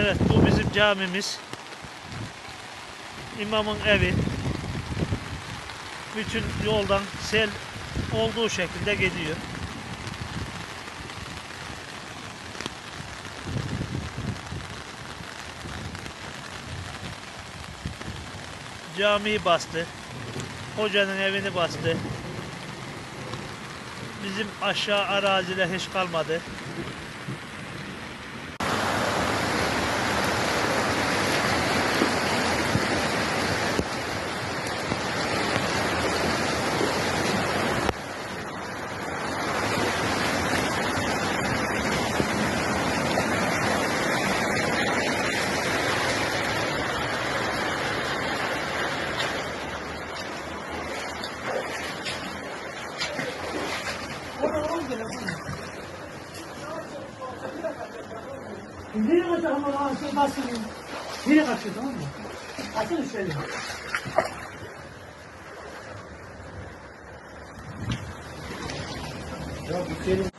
Evet bu bizim camimiz. İmamın evi. Bütün yoldan sel olduğu şekilde gidiyor. Camiyi bastı. Hocanın evini bastı. Bizim aşağı araziler hiç kalmadı. Nereye kaçacak ama ağzını basın. Nereye kaçıyor tamam mı? Açın şöyle. Ya bu senin